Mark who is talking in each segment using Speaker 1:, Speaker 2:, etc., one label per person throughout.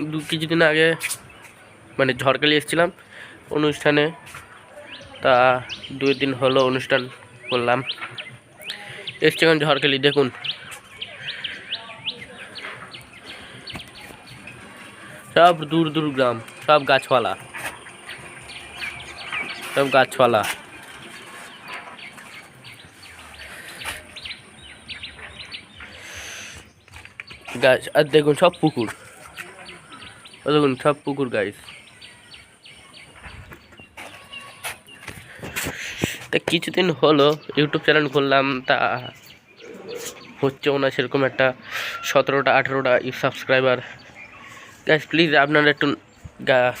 Speaker 1: দু, কিছুদিন আগে মানে ঝড়খালি এসেছিলাম, অনুষ্ঠানে। তা দুই দিন হলো অনুষ্ঠান করলাম। এসছে এখন ঝড়খালি, দেখুন। সব দূর দূর গ্রাম, সব গাছপালা। সব গাছপালা। গাছ, আর দেখুন সব পুকুর। দেখুন, সব পুকুর গাছ তা কিছুদিন হলো ইউটিউব চ্যানেল খুললাম, তা হচ্ছেও না সেরকম একটা সতেরোটা, আঠেরোটা সাবস্ক্রাইবার গাইস প্লিজ আপনারা একটু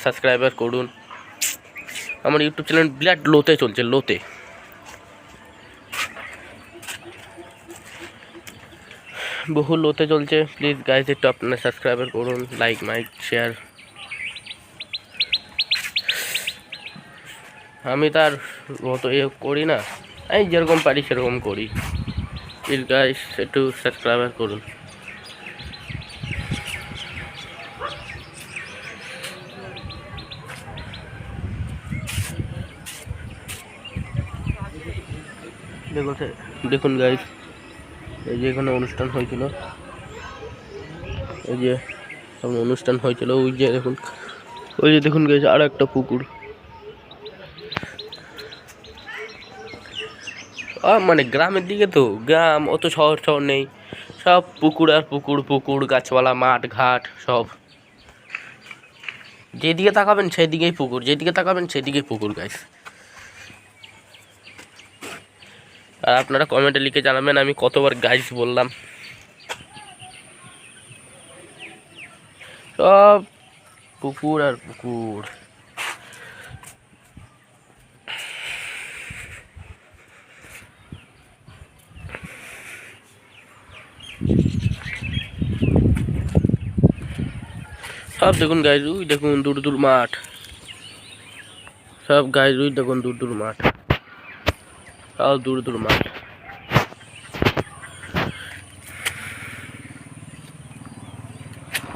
Speaker 1: সাবস্ক্রাইবার করুন। আমার ইউটিউব চ্যানেল বিরাট লোতে চলছে লোতে বহু লোতে চলছে প্লিজ গাইজ একটু আপনারা সাবস্ক্রাইবার করুন লাইক মাইক শেয়ার আমি তার অত এ করি না। আমি যেরকম পারি, সেরকম করি। প্লিজ গাইজ একটু সাবস্ক্রাইবার করুন। দেখুন গাইজ এই যে এখানে অনুষ্ঠান হয়েছিল। এই যে অনুষ্ঠান হয়েছিল, ওই যে দেখুন, ওই যে দেখুন গেছে আর একটা পুকুর। মানে গ্রামের দিকে তো, গ্রাম, অত শহর শহর নেই। সব পুকুর আর পুকুর পুকুর, গাছপালা, মাঠ, ঘাট, সব। যেদিকে তাকাবেন সেদিকেই পুকুর, যেদিকে তাকাবেন সেদিকেই পুকুর গাছ আর আপনারা কমেন্টে লিখে জানাবেন, আমি কতবার গাইস বললাম। সব পুকুর আর পুকুর। সব দেখুন গাইজ দেখুন দূর দূর মাঠ। সব গাইজ দেখুন দূর দূর মাঠ। সব দূর দূর মাঠ